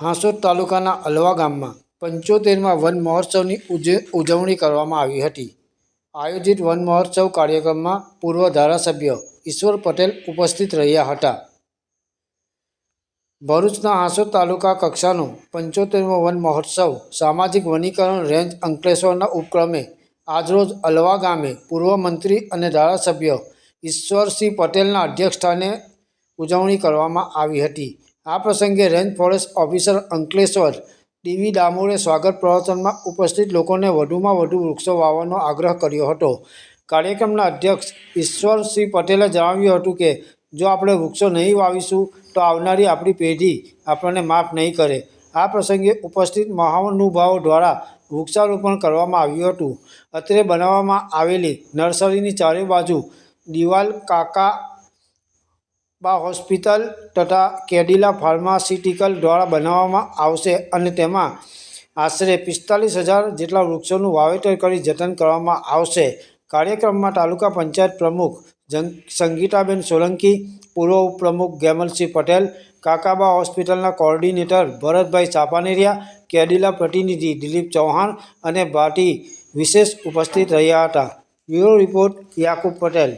હાંસોદ તાલુકાના અલવા ગામમાં પંચોતેરમાં વન મહોત્સવની ઉજ- ઉજવણી કરવામાં આવી હતી. આયોજિત વન મહોત્સવ કાર્યક્રમમાં પૂર્વ ધારાસભ્ય ઈશ્વર પટેલ ઉપસ્થિત રહ્યા હતા. ભરૂચના હાંસોદ તાલુકા કક્ષાનો પંચોતેરમો વન મહોત્સવ સામાજિક વનીકરણ રેન્જ અંકલેશ્વરના ઉપક્રમે આજરોજ અલવા ગામે પૂર્વ મંત્રી અને ધારાસભ્ય ઈશ્વરસિંહ પટેલના અધ્યક્ષસ્થાને ઉજવણી કરવામાં આવી હતી. આ પ્રસંગે range forest officer Ankleshwar D V ડામોરે સ્વાગત પ્રવચનમાં ઉપસ્થિત લોકોને વધુમાં વધુ વૃક્ષો વાવવાનો આગ્રહ કર્યો હતો. કાર્યક્રમના અધ્યક્ષ ઈશ્વરસિંહ પટેલે જણાવ્યું હતું કે, જો આપણે વૃક્ષો નહીં વાવીશું, તો આવનારી આપણી પેઢી આપણને માફ નહીં કરે. આ પ્રસંગે ઉપસ્થિત મહાનુભાવો દ્વારા વૃક્ષારોપણ કરવામાં આવ્યું હતું. અત્રે બનાવવામાં આવેલી નર્સરીની ચારે બાજુ દિવાલ, કાકા બા હોસ્પિટલ તથા કેડિલા ફાર્માસ્યુટિકલ દ્વારા બનાવવામાં આવશે અને તેમાં આશરે પિસ્તાલીસ હજાર જેટલા વૃક્ષોનું વાવેતર કરી જતન કરવામાં આવશે. કાર્યક્રમમાં તાલુકા પંચાયત પ્રમુખ જં- સંગીતાબેન સોલંકી, પૂર્વ ઉપપ્રમુખ ગેમલસિંહ પટેલ, કાકાબા હોસ્પિટલના કોર્ડિનેટર ભરતભાઈ ચાપાનેરિયા, કેડિલા પ્રતિનિધિ દિલીપ ચૌહાણ અને ભાટી વિશેષ ઉપસ્થિત રહ્યા હતા. Bureau report Yakub Patel.